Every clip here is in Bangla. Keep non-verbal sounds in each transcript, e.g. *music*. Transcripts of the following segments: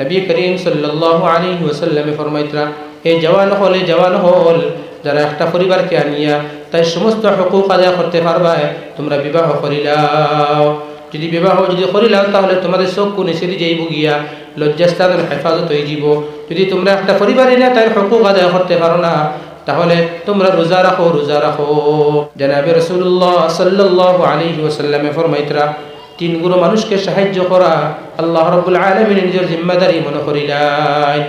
নবী করিম সাল্লাল্লাহু আলাইহি ওয়াসাল্লামে ফরমাইতরা এ জওয়ান হল এ জওয়ান হল, যারা একটা পরিবারকে আনিয়া তাই সমস্ত হকুক আদায় করতে পারবা, তোমরা বিবাহ করিলাও। যদি বিবাহ যদি করিলাও, তাহলে তোমাদের চক্ষু নিচেরি যাইব গিয়া লজ্জাস্থানের হেফাজত হয়ে যাব যদি তোমরা একটা পরিবারে না তাই হকুক আদায় করতে পারো না, তাহলে তোমরা রোজা রাখো রোজা রাখো। জানাবে রসুল্লাহ সাল্লাহ আলী ওসাল্লামে ফরমাইতরা তিন গুরু মানুষকে সাহায্য করা আল্লাহ রব্বুল আলমী নিজের জিম্মাদারি মনে করিলাই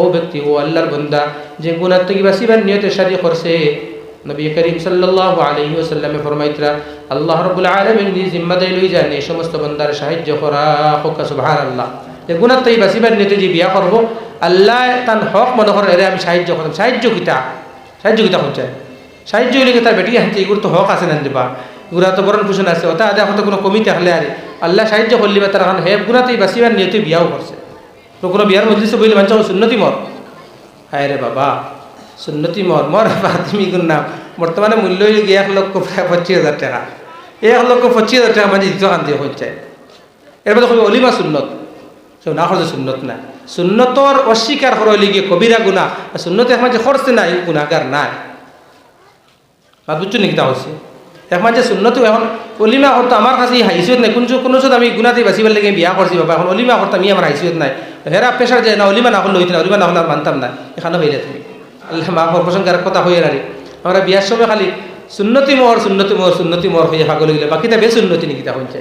ও ব্যক্তি, ও আল্লাহর বন্দা, যে গুণার থেকে বাসিবার নিয়তে সারি করছে। নবী করিম সাল্লাহ আলহি ওসাল্লামে ফরমাইতরা, আল্লাহ রবুল আলমের নিজ জিম্মাদারি লই যান, এই সমস্ত বন্দার সাহায্য করা হকা সুবাহান আল্লাহ যে গুণার থেকে বাসিবার নিয়তে যে বিয়া করব, আল্লাহ তান হক মনে করেন আমি সাহায্য করতাম। সাহায্য কিতা? সাহায্য কিতা হচ্ছে সাহায্য হইলে তার বেটি হাতে এগুলো তো হক আছে না গুড়া তো বরণ পোষণ আছে। ওটা আদা হয়তো কোনো কমি থাকলে আরে। আল্লাহ সাহায্য করলি বা তারা হে গুণাতেই বাসিবার নিয়তে বিয়াও করছে। তো কোনো বিয়ার মজলিসে বইলে মানুষ সুন্নতি মর। হায় রে বাবা, সুন্নতি মর। মর গুণ নাম বর্তমানে মূল্য হয়ে গিয়ে এক লক্ষ প্রায় পঁচিশ হাজার টাকা? এক লক্ষ পঁচিশ হাজার টাকা মানে দ্বিতীয় কান্তি হচ্ছে এরপর দেখো অলিমা সুন্নত। সব না খরচ সুন্নত না। সুন্নতর অস্বীকার হরলি গিয়ে কবিরা গুণা সুন্নত এক মাঝে খরচে নাই গুণাগার নাই। বা বুঝছ নাকি তা হচ্ছে এক মাঝে সুন্নত এখন অলিমা করতো আমার কাছে হাইসিয়ত নাই। কোন কোনো চোদ আমি গুণাতে বাঁচিবার লাগে বিয়া করছি বাবা, এখন অলিমা করতাম আমি আমার হাইসিয়ত নাই। হেরা প্রেশার যায় না, অলিমা না হলে হইতে না অলিমা না হলে মানতাম না। এখানে হইলে তুমি। আল্লাহ মা প্রসঙ্গের কথা হয়ে রারি আমরা বিয়ার সময় খালি সুন্নতি মোহর সুন্নতি মোহর সুন্নতি মোহর হয়ে পাগল গেলে বাকিটা বেশ উন্নতি নাকি তা হচ্ছে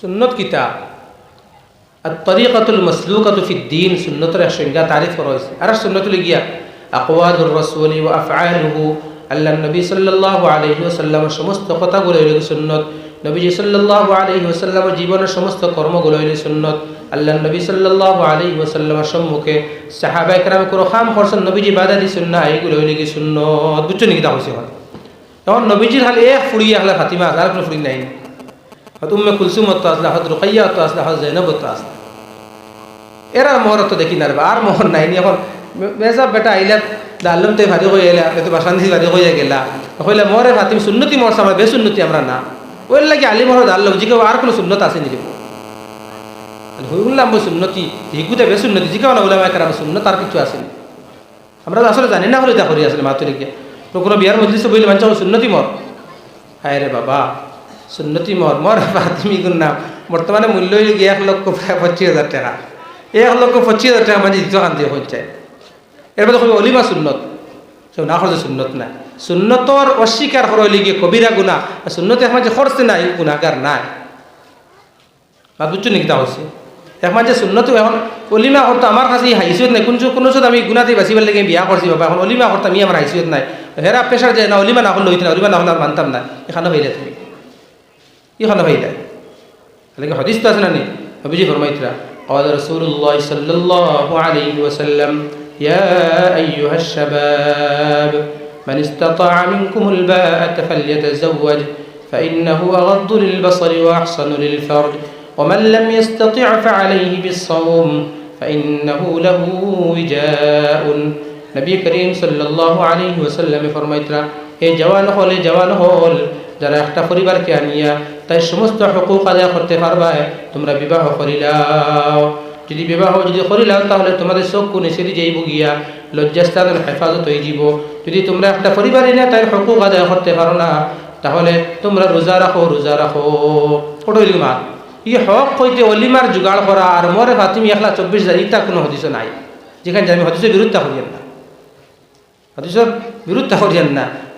সুন্নত কিতা আর তরিকাতুল মসলুকাতু ফি দ্বীন সুন্নতের এক সংজ্ঞা তারিফ করা হয়েছে আর সুন্নতুল গিয়া আকওয়াদুর রাসূলি ওয়া আফআলুহু আল্লাহ নবী সাল্লাল্লাহু আলাইহি ওয়াসাল্লামের সমস্ত কথাগুলো হইল সুন্নত নবীজি সাল্লাল্লাহু আলাইহি ওয়াসাল্লামের জীবনের সমস্ত কর্মগুলো হইল সুন্নত আল্লাহ নবী সাল্লাল্লাহু আলাইহি ওয়াসাল্লামের সম্মুখে সাহাবা একরাম কোনো খাম করছেন নবীজি বাধা দিছেন না এইগুলো হইলে কি সুন্নত বুঝছ নাকি তা হয়েছে তখন নবীজির খালি এক ফুড়িয়ে হলে ফাতিমা আর কোনো ফুড়ি নাই হয়তো উম্মে কুলসুমত তো আসলে হয়তো রুকাইয়া তো আসলে হয়তো জৈনবত তো আসলে এরা মোহর তো দেখি না আর মোহর নাই নি এখন মেসা বেটা আইলা দাল্লম তে ভারি হয়ে এলা এত বাসান্দি ভারি হয়ে গেলা। হইলে মরে ভাতিম সুন্নতি মর আমরা বেসুন্নতি আমরা না। ওই লাগে আলি মহর দাল্লম জিকে আর কোনো সুন্নত আছে নিলিব হইলাম বই সুন্নতি, হিকুতে বেসুন্নতি জিকেও না উলামা কারাম সুন্নত আর কিছু আসেনি আমরা তো আসলে জানি না হলে তা করি আসলে মাতুরিকে। তো কোনো বিয়ার মজলিসে বইলে মানুষ সুন্নতি মর হায় রে বাবা, সুন্নতি মর মর ফাতিমি গুণ নাম বর্তমানে মূল্য গিয়ে এক লক্ষ পঁচিশ হাজার টাকা। এক লক্ষ পঁচিশ হাজার টাকা মানে দ্বিতীয় কান্তি হচ্ছে এরপর দেখো অলিমা সুন্নত। সব না খরচ সুন্নত না সুন্নতর অস্বীকার হরলি গিয়ে কবিরা গুণা সুন্নত এক মাঝে খরচে নাই গুণাগার নাই। বা বুঝছ নাকি তা হচ্ছে? এক মাঝে সুন্নত এখন অলিমা করতো আমার কাছে হাইসিয়ত নাই কোন কোনো আমি গুণাতে বাঁচিবার লাগে, বিয়া করছি বাবা এখন অলিমা করতাম আমি আমার হাইসিয়ত নাই। হেরা প্রেশার যায় না, অলিমা না হলে হইতে না অলিমা না হলে আর মানতাম না এখানে হইলে তুমি। এখানে হইলে তাহলে হদিস তো আছে না নি নবীজি ফরমাইতরা قال رسول الله صلى الله عليه وسلم يا أيها الشباب من استطاع منكم الباءة فليتزوج فإنه أغض للبصر وأحصن للفرج ومن لم يستطع فعليه بالصوم فإنه له وجاء نبي كريم صلى الله عليه وسلم فرميتنا এ জওয়ান হল এ জওয়ান হল যারা একটা পরিবারকে আনিয়া তাই সমস্ত হকুক আদায় করতে পারবা। তোমরা বিবাহ করিলাও। যদি বিবাহ যদি করিলাও, তাহলে তোমাদের চক্ষু নিচেরি যাইব গিয়া। লজ্জাস্থানের হেফাজত হয়ে যাব যদি তোমরা একটা পরিবারে না তাই হকুক আদায় করতে পারো না। তাহলে তোমরা রোজা রাখো রোজা রাখো। ওটা মা ই হক হইতে অলিমার জোগাড় করা আর মরে ফাতিমি একলা চব্বিশ হাজার ইটা কোনো হদিস নাই। যেখানে আমি হদিসের বিরুদ্ধে করিয়েন না। হদিসের বিরুদ্ধে করিয়েন না।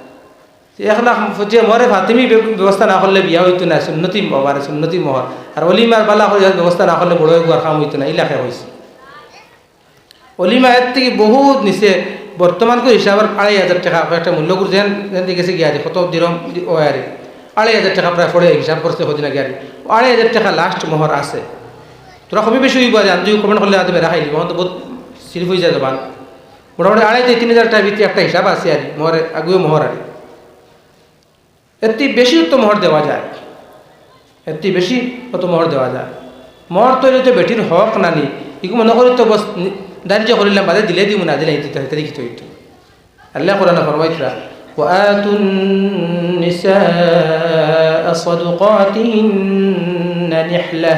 একলা যে মরে ফাতিমি ব্যবস্থা না করলে বিয়া হইতো না, সুন্নতি বাবার, সুন্নতি মহর আর অলিমার বালা ব্যবস্থা না করলে বড় গুয়ার কাম হইতো না ইলাকায় হয়েছে অলিমা এর থেকে বহুত নিচে, বর্তমান করে হিসাবের আড়াই হাজার টাকা একটা মূল্য করে যেন গেছে গিয়ারি, কত দিরম ও আরে, আড়াই হাজার টাকা প্রায় পড়ে হিসাব করছে হদিনা গিয়ারি। আড়াই হাজার টাকা লাস্ট মহর আছে। তোরা কমই বেশি হইব আর যদি কমেন্ট করলে আদমে রাখাই দিব তো বহুত সিরিফ হয়ে যায় জবান। মোটামুটি আড়াই তিন হাজার টাকার ভিতরে একটা হিসাব আছে আর মহরে আগুয়ে মহর আর এর বেশি তো মোহর দেওয়া যায় এর বেশি কত মোহর দেওয়া যায় মোহর তৈরি তো বেটির হক নানি ইকু মনে করি তো বস দাঁড়িয়ে করিলাম বাদে দিলে দিব না দিলে দিতে হইতে দেখি তো আল্লাহ কোরআন ফরমাইতরা وآتوا النساء صدقاتهن نحلة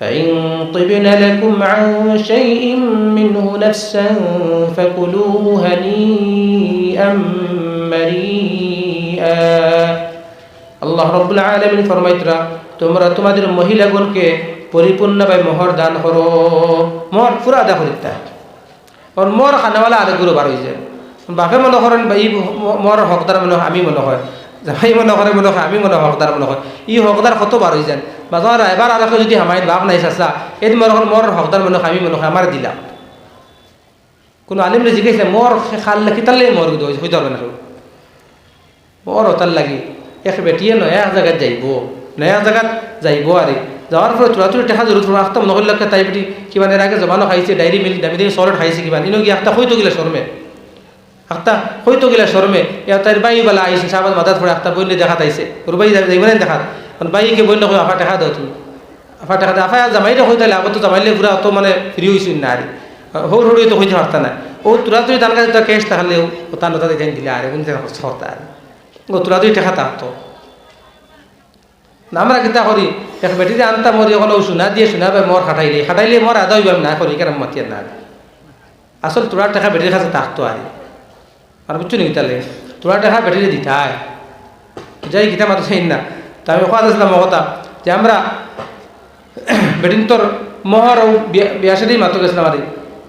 فإن طبن لكم عن شيء منه نفسا فكلوه هنيئا مريئا আল্লাহ রব্বুল আলমিন ফরমাইতরা তোমরা তোমাদের মহিলাগণকে পরিপূর্ণভাবে মোহর দান করো। মোহর পুরা আদা করিতা কারণ মোর খানাওয়ালা আরেক গুরু বার হয়ে যায় বাপে মনে করেন বা ই মোর হকদার মনে আমি মনে হয়। জামাই মনে করে মনে হয়, আমি মনে হয়, হকদার মনে হয়। ই হকদার কত বার হয়ে যান বা তোমার এবার আর যদি হামাই বাপ নাই চাচা এই মনে করেন মোর হকদার মনে হয়, আমি মনে হয়, আমার দিলাম কোনো আলিমরে জিজ্ঞাসা মোর খাল কিতালে মোর হইতে হবে না? মোর হতার লাগি। এক বেটিয়ে নয়া জায়গাত যাইব। নয়া জায়গাত যাইব আরে। যাওয়ার পরে তোরা তোর টেকা জরুর তোরা আখতা মনে করলে তাই বেটি কিবা এর আগে জমানো খাইছে ডায়েরি মিল দামি দামি সরট খাইছে কিবা ইনো গিয়ে আখতা হইতো গিলা শরমে আখতা হইতো গিলা শরমে ইয়া তার বাই বেলা আইছে সাবাদ মাথাত পড়ে আখতা বইলে দেখা তাইছে ওর বাই যাইব না দেখা? বাইকে বইলে কই আফা টেকা দাও তুমি আফা টেকা দাও আফা জামাইলে হইতে আগত তো জামাইলে পুরা অত মানে ফ্রি হইছিল না আরে হৌর হৌর তো হইতে পারতা না ও তোরা তুই তার কাছে ক্যাশ তাহলেও ও তার নতা দিলে আরে কিন্তু হরতা আরে ও তোরা তুই টেকা থাকতো না আমরা কিতা করি এক বেটিতে আনতাম মরি ওখানে শুনা দিয়ে শুনাবে মর খাটাইলে খাটাইলে মর আদা হইবাম না করি কেন মাতিয়ার না আসল তোরা টাকা বেটির কাছে থাকতো আর আর বুঝছ নাকি তাহলে তোরা টাকা বেটিরে দিতাই। যাই গীতা মাত্র চাই না তা আমি কথা আসলাম কথা, যে আমরা বেটিন তোর মহর বিয়াসাদি মাত্র গেছিলাম আর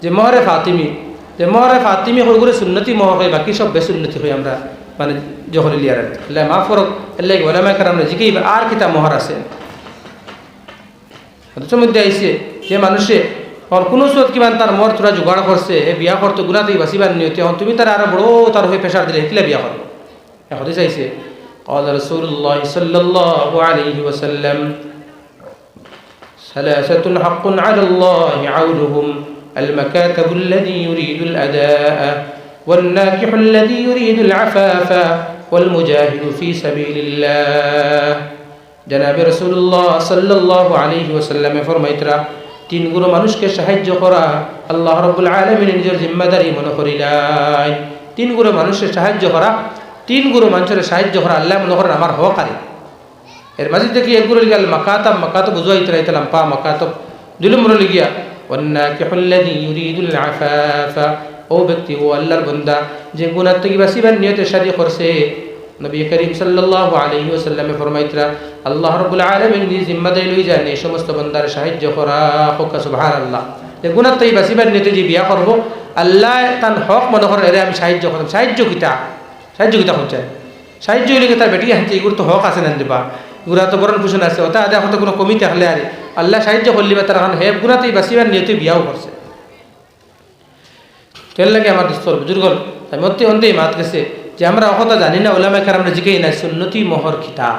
যে মহরে ফাতিমি, যে মহরে ফাতিমি হয়ে করে সুন্নতি মহর হয় বাকি সব বেসুন্নতি হই আমরা মানে যখন লিয়ার আল্লাহ মা ফরক আল্লাহ ওলামা কারাম জিকেই আর কিতা মহার আছে অথচ মধ্যে আইসে যে মানুষে আর কোনো সোত কিমান তার মর তোরা জোগাড় করছে হে বিয়া করতো গুণাতেই বাঁচিবার নিয়তে হন তুমি তার আরো বড় তার হয়ে প্রেশার দিলে হেতলে বিয়া করবো এখন চাইছে قال رسول الله صلى الله عليه وسلم ثلاثة حق على الله عونهم المكاتب الذي يريد الأداء والناكح الذي يريد العفاف والمجاهد في سبيل الله جناب رسول الله صلى الله عليه وسلم ফরমাইতরা তিন গুরু মানুষকে সাহায্য করা আল্লাহ রব্বুল আলমিন নিজের জিম্মাদারি মনে করিলাই তিন গুরু মানুষের সাহায্য করা তিন গুরু মানুষের সাহায্য করা আল্লাহ মনে করেন আমার হকারে এর মাঝে দেখি এগুলো গেল মাকাতাম মাকাতব বুঝাই তাইতালাম পা মাকাতব দুলুম গিয়া والناكح الذي يريد العفاف ও ব্যক্তি, ও আল্লাহর বন্দা, যে গুণার থেকে বাঁচিবার নিয়তে শাদি করছে। নবী করিম সাল্লাল্লাহু আলাইহি ওয়াসাল্লামে ফরমাইতরা, আল্লাহ রাব্বুল আলামিন নিজ জিম্মাদারি লই যান, এই সমস্ত বান্দার সাহায্য করা হোক, সুবহানাল্লাহ। যে গুণার থেকে বাঁচিবার নিয়তে যে বিয়া করব, আল্লাহ তার হক মনে করেন, এরে আমি সাহায্য করতাম। সাহায্য কিতা? সাহায্য কিতা হচ্ছে সাহায্য হইলে তার বেটি হাতে এগুলো তো হক আছে না দিবা। গুড়া তো বরণ পোষণ আছে। ওটা আদা হয়তো কোনো কমিতে হলে আরে, আল্লাহ সাহায্য করলি বা তারা হে গুণাতেই বাঁচিবার নিয়তে বিয়াও করছে। তেল লাগে আমার দোস্তর বুজুর্গল তাই মধ্যে অন্ধেই মাত গেছে যে আমরা অকথা জানি না ওলামা কার আমরা জিকেই নাই, সুন্নতি মোহর খিতা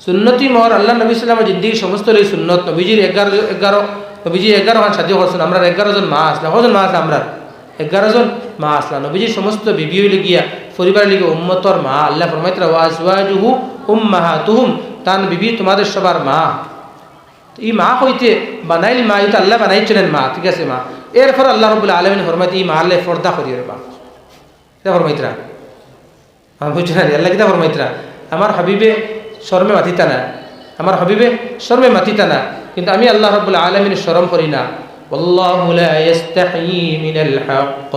সুন্নতি মোহর আল্লাহ নবী সাল্লামের জিন্দিগি সমস্ত এই সুন্নত। নবীজির এগারো এগারো নবীজি এগারো খান সাথে করছেন আমরা এগারো জন মা আসলাম কজন মা আসলাম আমরা এগারো জন মা আসলাম নবীজির সমস্ত বিবি হইলে গিয়া পরিবার লিগে উম্মতর মা। আল্লাহ ফরমাইতরা ওয়াজওয়াজুহু তুহুম তান বিবি তোমাদের সবার মা। এই মা হইতে বানাইল মা এটা আল্লাহ বানাইছিলেন মা, ঠিক আছে মা। এরপর আল্লাহ রবুল্লা আলমিন ফরমাইতে এই মা আল্লাহ ফর্দা করি রে বা এটা ফরমাইতরা আমার বুঝছে না আল্লাহ কিতা ফরমাইতরা আমার হাবিবে শর্মে মাতিতা না আমার হাবিবে শর্মে মাতিতা না কিন্তু আমি আল্লাহ রবুল্লা আলমিন শরম করি না والله لا يستحيي من الحق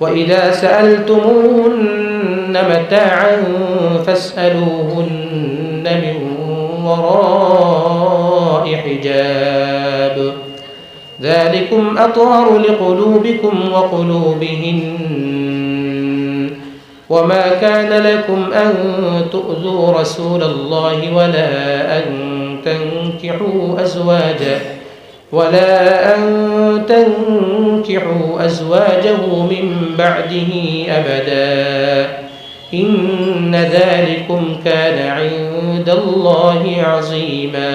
وإذا سألتموهن متاعا فاسألوهن من وراء حجاب ذلكم أطهر لقلوبكم وقلوبهن. وما كان لكم أن تؤذوا رسول الله ولا أن تنكحوا أزواجه ولا أن تنكحوا أزواجه من بعده أبدا. إن ذلكم كان عند الله عظيما.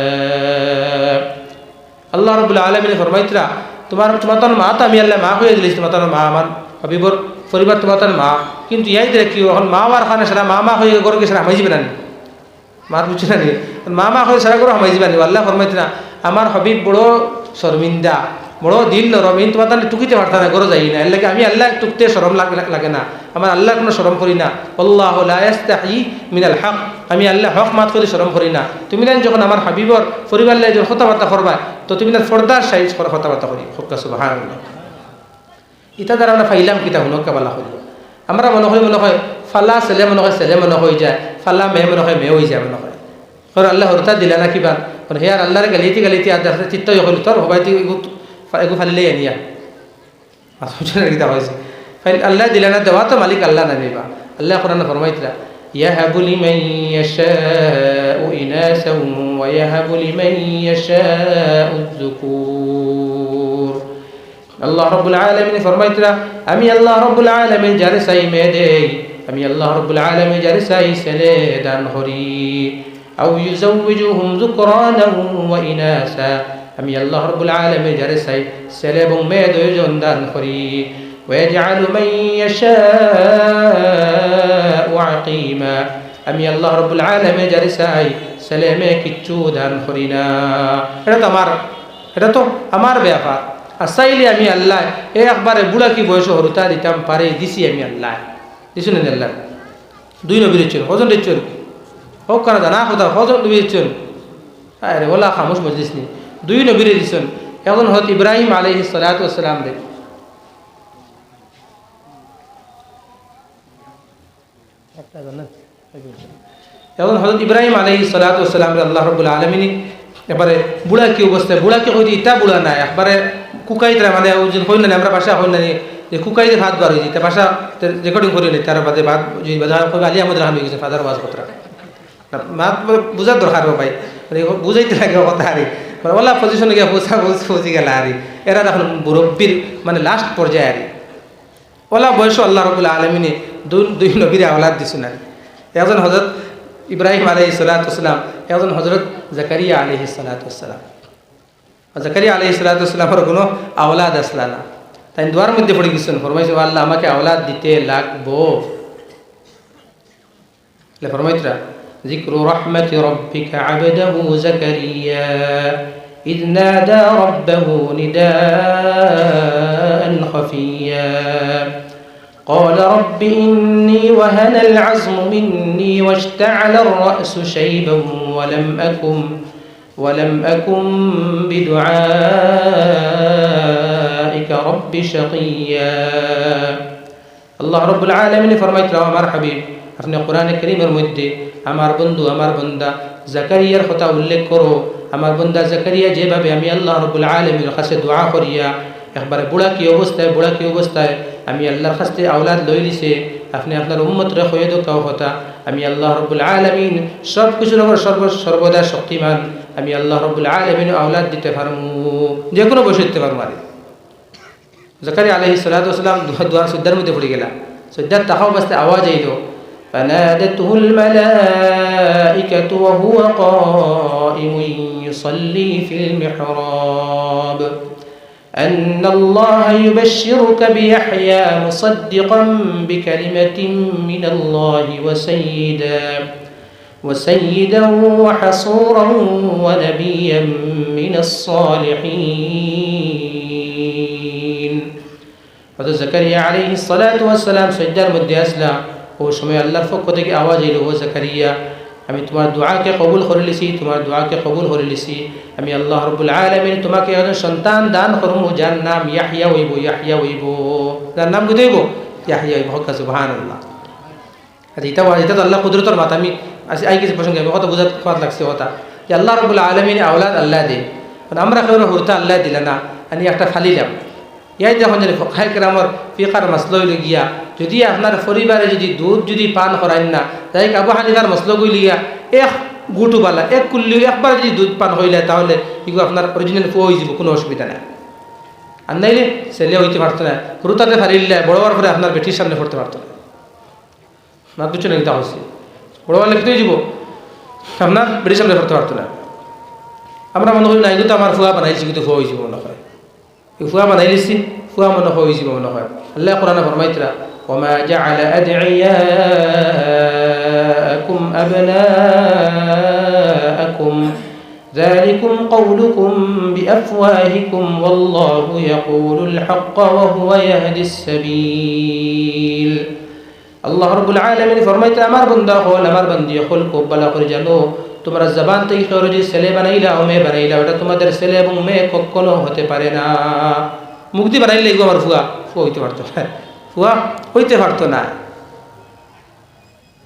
আল্লাহ রবুল্লা আলমিন ফরমাইতরা, তোমার তোমার তোর মা তো আমি আল্লাহ মা হয়ে দিলিস তোমার তোর মা আমার হাবিবর পরিবার, তোমার তোর মা। কিন্তু ইয়াই দিলে কি, এখন মা মার খানে সারা মা মা হয়ে গরু সারা হামাই যাবে মার বুঝছে না মা মা হয়ে সারা গরু হামাই যাবে না আল্লাহ ফরমাইতরা, আমার হাবিব বড় শর্মিন্দা। বড় দিন নরম, এই তোমার তাহলে টুকিতে পারতা না, গরো যাই না এর লাগে আমি আল্লাহ টুকতে সরম লাগ- না। আমার আল্লাহ কোনো সরম করি না। আল্লাহ মিনাল হক। আমি আল্লাহ হক মাত করে, সরম করি না। তুমি না যখন আমার হাবিবর পরিবার লাগে যখন কথাবার্তা করবা, তো তুমি না ফর্দার সাইজ করে কথাবার্তা করি। হকা সুবাহ ইটা দ্বারা আমরা ফাইলাম কিতা হুনক কাবালা করি। আমরা মনে হয় মনে হয়, ফালা ছেলে মনে হয়, ছেলে মনে হয়ে যায়। ফালা মেয়ে মনে হয়, মেয়ে হয়ে যায় মনে হয়। কারণ আল্লাহ হরতা দিলা না কিবা। হে আর আল্লাহর গালিতে গালিতে আর চিত্ত হইল তোর হবাই তুই এগু এগু ফালিলেই আনিয়া আসলে কিতা হয়েছে ফাইল আল্লাহ দিলা না দেওয়া তো মালিক আল্লাহ না নিবা আল্লাহ কোরআন ফরমাইতরা يهب لمن يشاء إناثا ويهب لمن يشاء الذكور আল্লাহ রব্বুল আলমিন ফরমাইতরা আমি আল্লাহ রব্বুল আলমিন যারে চাই মেয়ে দেই আমি আল্লাহ রব্বুল আলমিন যারে চাই ছেলে দান হরি আউ ইউজাউজুহুম যুকরানা ওয়া ইনাসা আমি আল্লাহ রব্বুল আলমিন যারে চাই ছেলে এবং মেয়ে দুইজন দান হরি ويجعل من يشاء عقيما আমি আল্লাহ রব্বুল আলমে যারে চাই ছেলে মেয়ে কিচ্ছু দান করি না এটা তো আমার এটা তো আমার ব্যাপার আর চাইলে আমি আল্লাহ এ একবারে বুড়া কি বয়স হরুতা দিতাম পারে দিছি আমি আল্লাহ দিছু না আল্লাহ দুই নবীর ইচ্ছুন হজন ইচ্ছুন হোক কানা জানা কথা হজন নবীর ইচ্ছুন আরে ওলা খামোশ মজলিস নি দুই নবীরে দিছুন। এখন হত ইব্রাহিম আলহি সালাতাম দেখ এখন হজরত ইব্রাহিম আলহি সালাতাম আল্লাহ রবুল্লা আলমিনী এবারে বুড়া কি অবস্থায় বুড়া কি হইতে ইটা বুড়া নাই। একবারে কুকাইতরা মানে ওজন হইল না আমরা বাসা হইল না যে কুকাইতে ভাত বার হয়েছে বাসা রেকর্ডিং করি নি তার বাদে ভাত যদি বাজার কবে আলী আহমদ রাহান হয়ে গেছে ফাদার ওয়াজ কথা মাত বুঝার দরকার ভাই। মানে বুঝাইতে লাগে কথা আরে। মানে ওলা পজিশনে গিয়ে বুঝা বুঝ বুঝি গেল আরে এরা এখন মুরব্বীর মানে লাস্ট পর্যায়ে আরে ওলা বয়স আল্লাহ রবুল্লা আলমিনে দুই দুই নবীর আওলাদ দিছুন আর একজন হজরত ইব্রাহিম আলহি সালাতাম একজন হজরত জাকারিয়া আলহি সালাতাম জাকারিয়া আলহি সালাতামের কোনো আওলাদ আসলা না তাই দোয়ার মধ্যে পড়ে গেছেন ফরমাইছে আল্লাহ আমাকে আওলাদ দিতে লাগবো ফরমাইতরা ذكر رحمة ربك عبده زكريا إذ نادى ربه نداء خفيا قال رب إني وهن العزم مني واشتعل الرأس شيبا ولم أكن ولم أكن بدعائك رب شقيا الله رب العالمين فرميت له আমার হাবিব আপনি কোরআনে করিমের মধ্যে আমার বন্ধু আমার বন্দা জাকারিয়ার কথা উল্লেখ করো আমার বন্দা জাকারিয়া, যেভাবে আমি আল্লাহ রবুল আলমীর কাছে দোয়া করিয়া একবারে বুড়া কি অবস্থায় বুড়া কি অবস্থায় আমি আল্লাহর কাছে আওলাদ লই দিছে আপনি আপনার উম্মতরে হয়ে দোকাও কথা আমি আল্লাহ রবুল আলমিন সব কিছুর ওপর সর্ব, সর্বদা শক্তিমান। আমি আল্লাহ রবুল আলমিন আওলাদ দিতে পারব যে কোনো বসে দিতে পারব আরে জাকারি আলহি সালাতাম দোয়ার সুদ্দার মধ্যে পড়ে গেলাম। সুদ্দার তাহা অবস্থায় আওয়াজ আইল فنادته الملائكة وهو قائم يصلي في المحراب. أن الله يبشرك بيحيى مصدقا بكلمة من الله وسيدا وسيدا وحصورا ونبيا من الصالحين. حضرت زكريا عليه الصلاة والسلام سجدان مدي أسلام ও সময় আল্লাহর পক্ষ থেকে আওয়াজ এলো, ও জাকারিয়া, আমি তোমার দোয়াকে কবুল করে লিছি তোমার দোয়াকে কবুল করে লিছি আমি আল্লাহ রবুল আলমিন তোমাকে একজন সন্তান দান করম যার নাম ইয়াহিয়া হইব ইয়াহিয়া হইব যার নাম কোথায় হইব? ইয়াহিয়া হইব হকা সুবহান আল্লাহ আচ্ছা এটা এটা তো আল্লাহ কুদরতর মাথা, আমি আই কিছু প্রসঙ্গে আমি কত বুঝাতে খাওয়াত লাগছে কথা। যে আল্লাহ রবুল আলমিন আওলাদ আল্লাহ দে আমরা কেউ হুরতা আল্লাহ দিলে না, আমি একটা ফালিলাম। ইয়াই যখন যদি ফখাই কেরামর ফিকার মাসলই গিয়া যদি আপনার পরিবারে যদি দুধ যদি পান করাইন না যাই আবু হানিফার মসলগুই লিয়া এক গুটু বালা, এক কুল্লি একবার যদি দুধ পান হইলে তাহলে এগুলো আপনার অরিজিনাল ফো হয়ে যাব কোনো অসুবিধা নাই। আর নাইলে ছেলে হইতে পারতো না, রুতাতে ফারিলে বড় বড় করে আপনার বেটির সামনে পড়তে পারতো না। না কিছু নেই তা হচ্ছে বড় বড় লিখতে যাব আপনার বেটির সামনে পড়তে পারতো না। আমরা মনে করি না এগুলো তো আমার ফুয়া বানাইছি, কিন্তু ফুয়া হয়ে যাব মনে হয়। فهم أنا يلسي فهم أنا خويزي ما أنا خويب الله قرآن فرميتنا وما جعل أدعياءكم أبناءكم ذلكم قولكم بأفواهكم والله يقول الحق وهو يهدي السبيل الله رب العالمين فرميت أمر بندخل أمر بندي خلق بلا خرجلو তোমরা জবান থেকে সরজি ছেলে বানাইলা ও মেয়ে বানাইলা ওটা তোমাদের ছেলে এবং মেয়ে কখনো হতে পারে না মুক্তি বানাইলে এগুলো আমার ফুয়া ফুয়া হইতে পারতো না ফুয়া হইতে পারতো না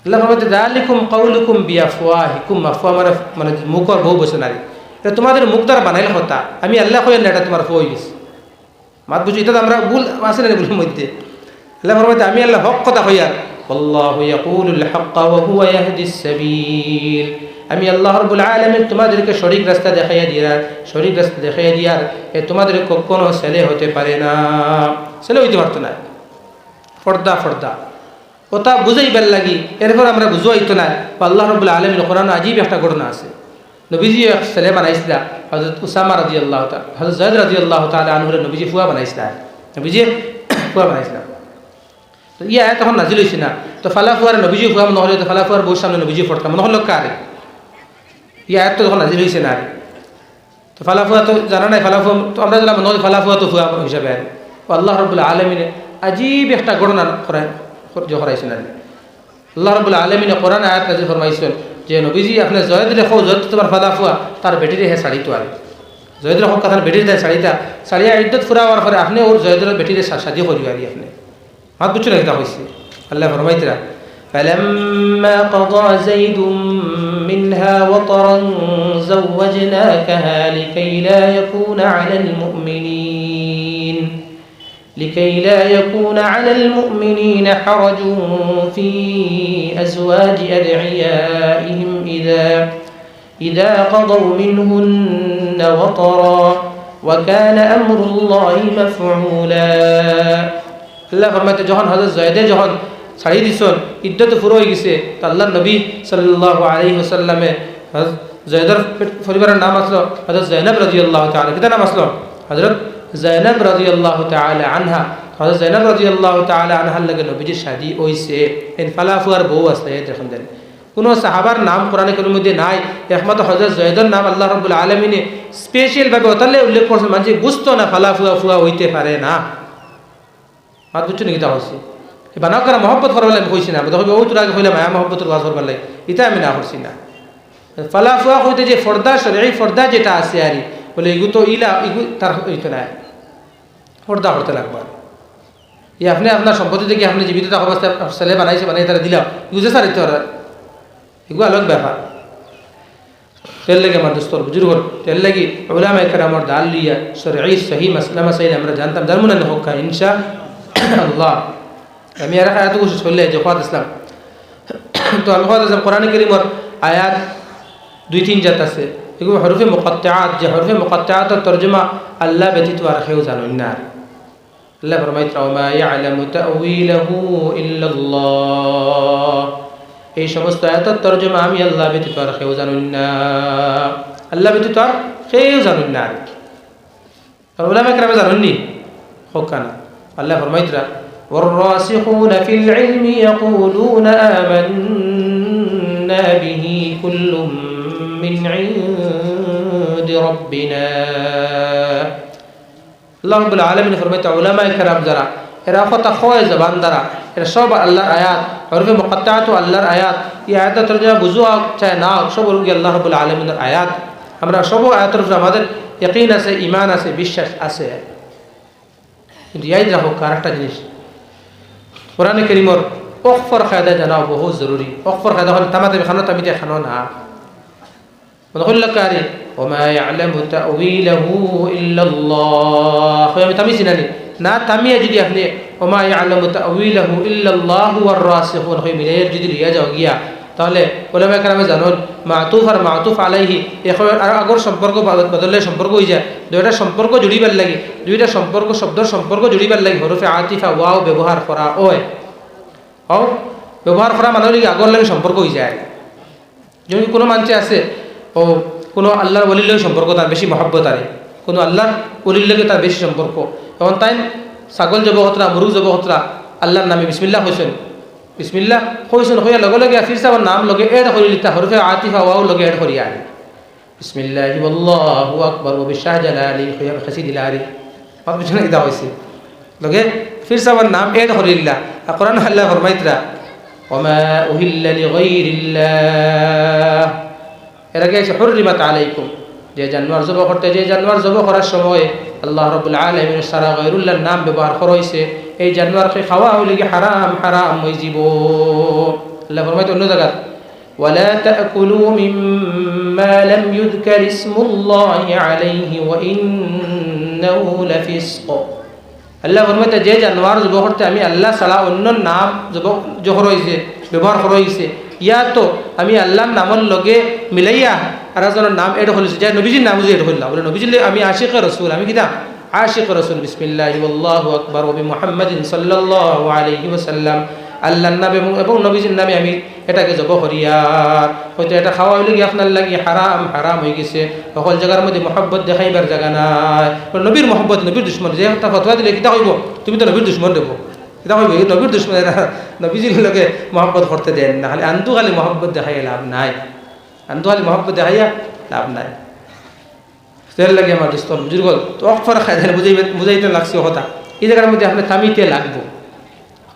আল্লাহ ফরমাইতে দালিকুম কৌলুকুম বিয়া ফুয়া হিকুম মাফুয়া মানে মানে মুখর বউ বসে নারী এটা তোমাদের মুখ দ্বারা বানাইলে হতা আমি আল্লাহ কইল না এটা তোমার ফুয়া হয়ে গেছে মাত বুঝি এটা তো আমরা ভুল আছে না ভুলের মধ্যে আল্লাহ ফরমাইতে আমি আল্লাহ হক কথা হইয়ার والله يقول الحق وهو يهدي السبيل আমি আল্লাহ রবুল আলমিন তোমাদেরকে সঠিক রাস্তা দেখাইয়া দিয়ার সঠিক রাস্তা দেখাইয়া দিয়ার এ তোমাদের কখনো ছেলে হতে পারে না। ছেলে হইতে পারতো না। ফর্দা ফর্দা। ওটা বুঝাইবার লাগি, এরপর আমরা বুঝাইতো না। আল্লাহ রবুল আলমিন কোরআন আজীব একটা ঘটনা আছে। নবীজি এক ছেলে বানাইছিলা হজরত উসামা রাজি আল্লাহ হজরত জয়দ রাজি আল্লাহ তালা আনহুরে নবীজি ফুয়া বানাইছিলা। নবীজি ফুয়া বানাইছিলাম তো ইয়া তখন নাজিল হয়েছে না। তো ফালাফুয়ার নবীজি ফুয়া, নহলে তো ফালাফুয়ার বউর সামনে নবীজি ফটকাম নহল কারে? ইয়া তো তখন নাজিল হয়েছে না। তো ফালাফুয়া তো জানা নাই? ফালাফুয়া তো আমরা জানলাম নহলে ফালাফুয়া তো ফুয়া হিসাবে আর আল্লাহ রবুল্লা আলমিনে আজীব একটা ঘটনা করায় করাইছেন আর আল্লাহ রবুল্লা আলমিনে কোরআন আয়াত নাজিল ফরমাইছেন যে, নবীজি আপনি জয়দ রেখো, জয়দ তোমার ফালাফুয়া, তার বেটিরে হে শাড়ি তো আর জয়দ রেখো কথা বেটির দেয় শাড়িটা। শাড়িয়া ইদ্যত ফুরাওয়ার পরে আপনি ওর জয়দের বেটিরে শাদি করিও আর আপনি। হাত বুঝছ না এটা হয়েছে আল্লাহ ফরমাইতরা فلما قضى زيد منها وطرا زوجناكها لكي لا يكون على المؤمنين لكي لا يكون على المؤمنين حرج في أزواج أدعيائهم إذا إذا قضوا منهن وطرا وكان أمر الله مفعولا আল্লাহ ফরমাইতে যখন হজরত জয়দে যখন ছাড়ি দিছন ইদ্যত ফুরো হয়ে গেছে। তো আল্লাহ নবী সাল্লাহ আলী হোসাল্লামে জয়দর পরিবারের নাম আসলো হজরত জৈনব রাজি আল্লাহ তালা কিতা নাম আসলো? হজরত জৈনব রাজি আল্লাহ তালা আনহা হজরত জৈনব রাজি আল্লাহ তালা আনহার লাগে নবীজির শাদি হয়েছে এন ফালাফুয়ার বউ আছে, দেখুন দেন। কোনো সাহাবার নাম কোরআনে কোনো মধ্যে নাই, একমাত্র হজরত জয়দর নাম আল্লাহ রবুল আলমিনে স্পেশালভাবে ওতালে উল্লেখ করছে মানুষ বুঝতো না ফালাফুয়া ফুয়া হইতে পারে না। হাত বুঝছ নাকি তা হচ্ছে? বানাও করা মহব্বত করবার আমি কইছি না তখন ও তোর আগে হইলে মায়া মহব্বতের কাজ করবার লাগে। এটা আমি না করছি না। ফালাফুয়া হইতে যে ফর্দা সরে এই ফর্দা যেটা আছে আর বলে এগু তো ইলা, এগু তার হইতো না ফর্দা করতে লাগবার ই আপনি আপনার সম্পত্তি থেকে আপনি জীবিত থাকা অবস্থায় ছেলে বানাইছে, বানাই তারা দিলাম। যে সারিতে ওরা। এগুলো আলোক ব্যাপার। তেল লাগে আমার দোস্তর, বুজুর্গ তেল লাগি ওলামা একর আমার দাল লিয়া সরে এই সহি মাসলা মাসাইল আমরা জানতাম। জানব না হোক ইনশা আল্লাহ। আমি আর আয়াত ঘোষ চললে যে খোয়াদ ইসলাম। তো আমি খোয়াদ ইসলাম, কোরআন করিমর আয়াত দুই, তিন জাত আছে। এগুলো হরফে মোকাত্তাত যে হরফে মোকাত্তাত তর্জমা আল্লাহ ব্যতীত আর কেউ জানো না। আল্লাহ ফরমাইত মা ইয়ালামু তাউইলাহু ইল্লাল্লাহ। এই সমস্ত আয়াতের তর্জমা আমি আল্লাহ ব্যতীত আর কেউ জানেন না। আল্লাহ ব্যতীত আর কেউ জানো না আর ওলামা কেরামে জানেননি? হোক না আল্লাহ ফরমাইতরা والراسخون في العلم يقولون آمنا به كل من عند ربنا الله رب العالمين فرميت علماء كرام যারা এরা কথা হয় জবান দ্বারা এরা সব আল্লাহর আয়াত হরফে মুকাত্তাত ও আল্লাহর আয়াত এই আয়াতের তরজমা বুঝু হোক চাই না হোক সব হল আল্লাহ রবুল আলমিনের আয়াত আমরা সব আয়াতের উপরে আমাদের ইয়কিন আছে ইমান আছে বিশ্বাস আছে কিন্তু ইয়াদ রাখো কার একটা জিনিস কোরআনে করিমর অকফর খায়দা জানাও বহুত জরুরি অকফর খায়দা হলে তামাতে খানো তামিতে খানো না মনে করল কারে وما يعلم تأويله إلا الله আমি তামিছি নানি না তামিয়ে যদি আপনি وما يعلم تأويله إلا الله والراسخون হই মিলে যদি লিয়া যাও গিয়া তাহলে ওলামা কারামে জানুন, মাতুফ আর মাতুফ আলাইহি এখন আর আগর সম্পর্ক বদললে সম্পর্ক হয়ে যায়। দুইটা সম্পর্ক জুড়িবার লাগে। দুইটা সম্পর্ক, শব্দর সম্পর্ক জুড়িবার লাগে। হরফে আতিফা, ওয়াও, ব্যবহার করা, ওয়। ও ব্যবহার করা মানুষ আগর লাগে সম্পর্ক হয়ে যায়। যেমন কোনো মানুষ আছে, ও, কোনো আল্লাহর বলির লগে সম্পর্ক, তার বেশি মহব্বত আরে। কোনো আল্লাহর বলির লগে তার বেশি সম্পর্ক। এখন তাই ছাগল জবহতরা মুরুগ জবহতরা আল্লাহর নামে বিসমিল্লা হয়েছেন বিসমিল্লা হয়েছেন হইয়া লগে লগে ফির সাবার নাম লগে এড করি লিতা হরফে আতিফা ওয়াও লগে এড করি আনি বিসমিল্লাহি আল্লাহু আকবার ও বিশাহজালালি খাসিদিলারি আমার পিছনে কিতা হয়েছে লগে ফির সাবার নাম এড হরিল্লা আর কোরআন আল্লাহ ফরমাইতরা وما أهل لغير الله এর আগে আছে হুররিমাত আলাইকুম যে জানোয়ার জব করতে যে জানোয়ার জব করার সময় আল্লাহ রবুল আলমিন সারা গৈরুল্লাহর নাম ব্যবহার করা হয়েছে এই জানোয়ারকে খাওয়া হইলে কি হারাম হারাম হয়ে যাব আল্লাহ ফরমাইতে অন্য জায়গা ولا تأكلوا مما لم يذكر اسم الله عليه وإنه لفسق আল্লাহ ফরমাইতে যে জানোয়ার জব করতে আমি আল্লাহ ছাড়া অন্য নাম জব জহর হয়েছে ব্যবহার করা হয়েছে ইয়া তো আমি আল্লাহর নামর লগে মিলাইয়া আর একজনের নাম এড হলিছে যে নবীজির নাম যে এড হইলাম বলে নবীজির আমি আশিক রসুল আমি কিনা আশিক রসুল, বিসমিল্লাহ আল্লাহু আকবার ওবি মুহাম্মাদিন সাল্লাল্লাহু আলাইহি ওয়াসাল্লাম। আল্লাহর নামে এবং নবীজির নামে আমি এটাকে জব করিয়ার হয়তো এটা খাওয়া হইলে কি আপনার লাগি হারাম হারাম হয়ে গেছে। সকল জায়গার মধ্যে মহব্বত দেখাইবার জায়গা নাই। নবীর মহব্বত, নবীর দুশ্মন, যে একটা ফতোয়া দিলে কিতা হইব? তুমি তো নবীর দুশ্মন দেবো। কিতা হইব? এই নবীর দুশ্মন *laughs* নবীজির লোকে মহব্বত করতে দেন না। খালি আন্দু খালি মহব্বত দেখাই লাভ নাই। আন্দু খালি মহব্বত দেখাইয়া লাভ নাই। সের লাগে আমার দোস্ত বুজুর্গ তো অক্ষর খাই দেন বুঝাইবে বুঝাইতে লাগছে কথা। এই জায়গার মধ্যে আপনি থামিতে লাগবো।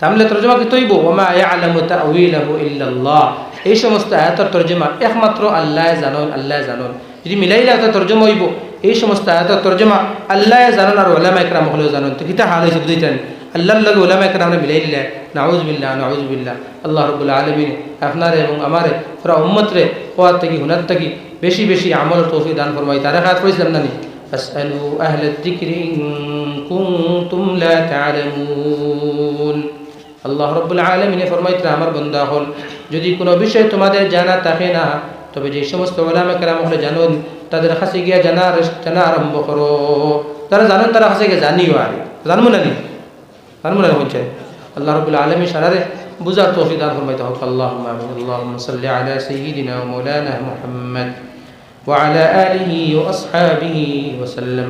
তাহলে তর্জমা কি তৈব? ওমা আলামু তাউইলাহু ইল্লাল্লাহ। এই সমস্ত আয়াতের তর্জমা একমাত্র আল্লাহ জানন আল্লাহ জানন। যদি মিলাইলে আয়াতের তর্জমা হইব। এই সমস্ত আয়াতের তর্জমা আল্লাহ জানন আর ওলামা একরাম হলেও জানন। তো কিতা হাল হয়েছে বুঝিতেন আল্লাহর লগে ওলামা একরামে মিলাইলে নাউজবিল্লাহ নাউজবিল্লাহ। আল্লাহ রবুল্লা আলমিন আপনার এবং আমার পুরা উম্মতরে হওয়ার থেকে হুনার থেকে বেশি বেশি আমল তৌফি দান ফরমাই তারা হাত করেছিলাম না নি فاسألوا أهل الذكر إن كنتم لا تعلمون আল্লাহ রব্বুল আলমিনে ফরমাইতরা আমার বন্ধা হল যদি কোনো বিষয় তোমাদের জানা থাকে না তবে যে সমস্ত ওলামে কেরাম হলে জানুন তাদের কাছে গিয়া জানার জানা আরম্ভ করো তারা জানেন তারা কাছে গিয়ে জানিও আর জানবো না নি জানবো না হচ্ছে আল্লাহ রবুল আলমী সারারে বুঝার তৌফিক দান ফরমাইতে হোক আল্লাহ আল্লাহ সাল্লি আলা সাইয়্যিদিনা ওয়া মাওলানা মুহাম্মদ وعلى آله وأصحابه وسلم.